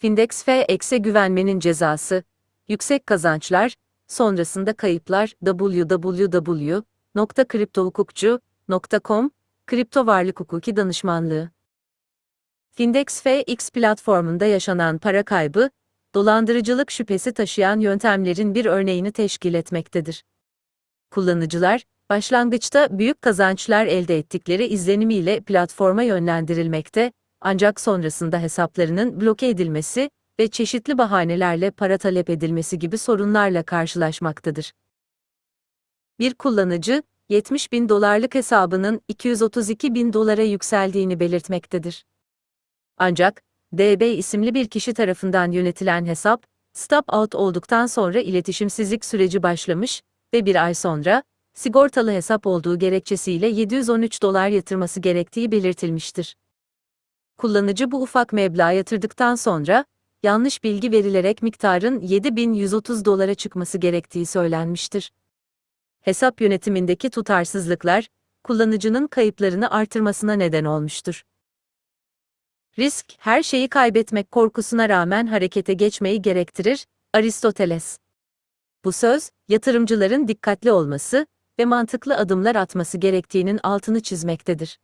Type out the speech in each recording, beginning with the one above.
Findex F-X'e güvenmenin cezası, yüksek kazançlar, sonrasında kayıplar www.kriptohukukcu.com, Kripto Varlık Hukuki Danışmanlığı. Findex FX platformunda yaşanan para kaybı, dolandırıcılık şüphesi taşıyan yöntemlerin bir örneğini teşkil etmektedir. Kullanıcılar, başlangıçta büyük kazançlar elde ettikleri izlenimiyle platforma yönlendirilmekte, ancak sonrasında hesaplarının bloke edilmesi ve çeşitli bahanelerle para talep edilmesi gibi sorunlarla karşılaşmaktadır. Bir kullanıcı, 70 bin dolarlık hesabının 232 bin dolara yükseldiğini belirtmektedir. Ancak, DB isimli bir kişi tarafından yönetilen hesap, stop out olduktan sonra iletişimsizlik süreci başlamış ve bir ay sonra, sigortalı hesap olduğu gerekçesiyle 713 dolar yatırması gerektiği belirtilmiştir. Kullanıcı bu ufak meblağı yatırdıktan sonra, yanlış bilgi verilerek miktarın 7130 dolara çıkması gerektiği söylenmiştir. Hesap yönetimindeki tutarsızlıklar, kullanıcının kayıplarını artırmasına neden olmuştur. Risk, her şeyi kaybetmek korkusuna rağmen harekete geçmeyi gerektirir, Aristoteles. Bu söz, yatırımcıların dikkatli olması ve mantıklı adımlar atması gerektiğinin altını çizmektedir.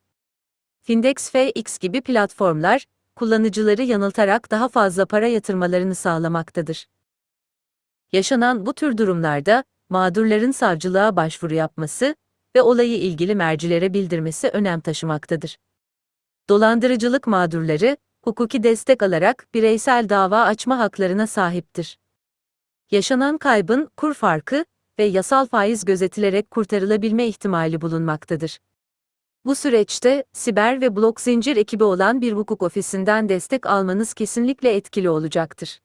Findex FX gibi platformlar, kullanıcıları yanıltarak daha fazla para yatırmalarını sağlamaktadır. Yaşanan bu tür durumlarda, mağdurların savcılığa başvuru yapması ve olayı ilgili mercilere bildirmesi önem taşımaktadır. Dolandırıcılık mağdurları, hukuki destek alarak bireysel dava açma haklarına sahiptir. Yaşanan kaybın kur farkı ve yasal faiz gözetilerek kurtarılabilme ihtimali bulunmaktadır. Bu süreçte siber ve blok zincir ekibi olan bir hukuk ofisinden destek almanız kesinlikle etkili olacaktır.